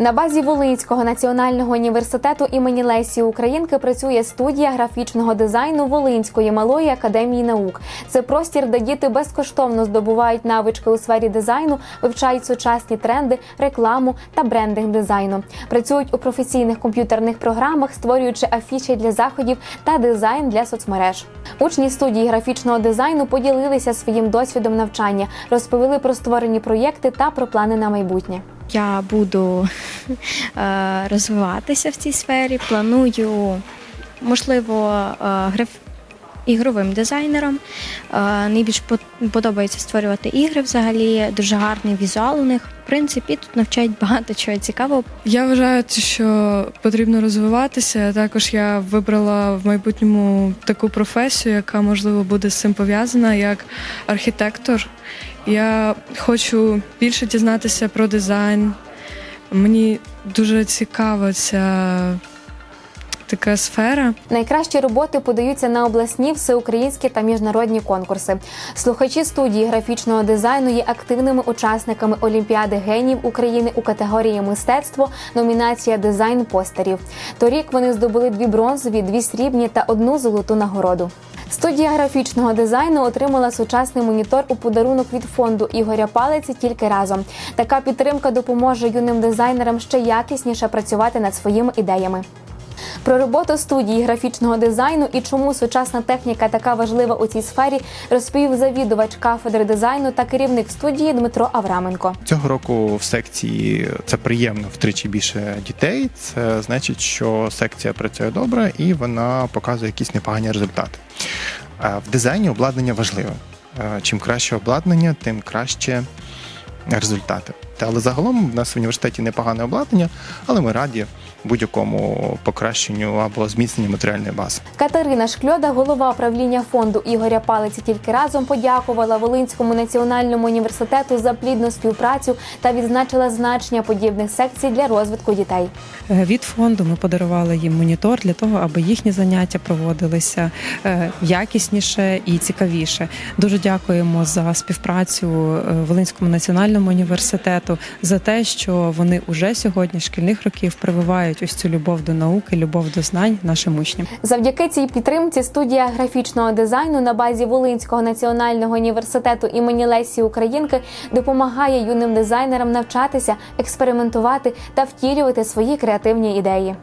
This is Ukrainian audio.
На базі Волинського національного університету імені Лесі Українки працює студія графічного дизайну Волинської малої академії наук. Це простір, де діти безкоштовно здобувають навички у сфері дизайну, вивчають сучасні тренди, рекламу та брендинг дизайну. Працюють у професійних комп'ютерних програмах, створюючи афіші для заходів та дизайн для соцмереж. Учні студії графічного дизайну поділилися своїм досвідом навчання, розповіли про створені проєкти та про плани на майбутнє. Я буду е, розвиватися в цій сфері. Планую, можливо, е, граф... ігровим дизайнером. Е, найбільш подобається створювати ігри взагалі. Дуже гарний візуал у них. В принципі, тут навчають багато чого цікавого. Я вважаю, що потрібно розвиватися. Також я вибрала в майбутньому таку професію, яка можливо буде з цим пов'язана, як архітектор. Я хочу більше дізнатися про дизайн. Мені дуже цікава ця така сфера. Найкращі роботи подаються на обласні, всеукраїнські та міжнародні конкурси. Слухачі студії графічного дизайну є активними учасниками Олімпіади генів України у категорії мистецтво, номінація дизайн постерів. Торік вони здобули дві бронзові, дві срібні та одну золоту нагороду. Студія графічного дизайну отримала сучасний монітор у подарунок від фонду Ігоря Палиці тільки разом. Така підтримка допоможе юним дизайнерам ще якісніше працювати над своїми ідеями. Про роботу студії графічного дизайну і чому сучасна техніка така важлива у цій сфері, розповів завідувач кафедри дизайну та керівник студії Дмитро Авраменко. Цього року в секції це приємно втричі більше дітей. Це значить, що секція працює добре і вона показує якісь непогані результати. Е, В дизайні обладнання важливе. Е, Чим краще обладнання, тим краще результати. Та, Але загалом в нас в університеті непогане обладнання, але ми раді будь-якому покращенню або зміцненню матеріальної бази. Катерина Шкльода, голова правління фонду Ігоря Палиці тільки разом подякувала Волинському національному університету за плідну співпрацю та відзначила значення подібних секцій для розвитку дітей. Е, Від фонду ми подарували їм монітор для того, аби їхні заняття проводилися е, якісніше і цікавіше. Дуже дякуємо за співпрацю е, Волинському національному університету за те, що вони уже сьогодні шкільних років прививають ось цю любов до науки, любов до знань нашим учням. Завдяки цій підтримці студія графічного дизайну на базі Волинського національного університету імені Лесі Українки допомагає юним дизайнерам навчатися, експериментувати та втілювати свої креативні ідеї.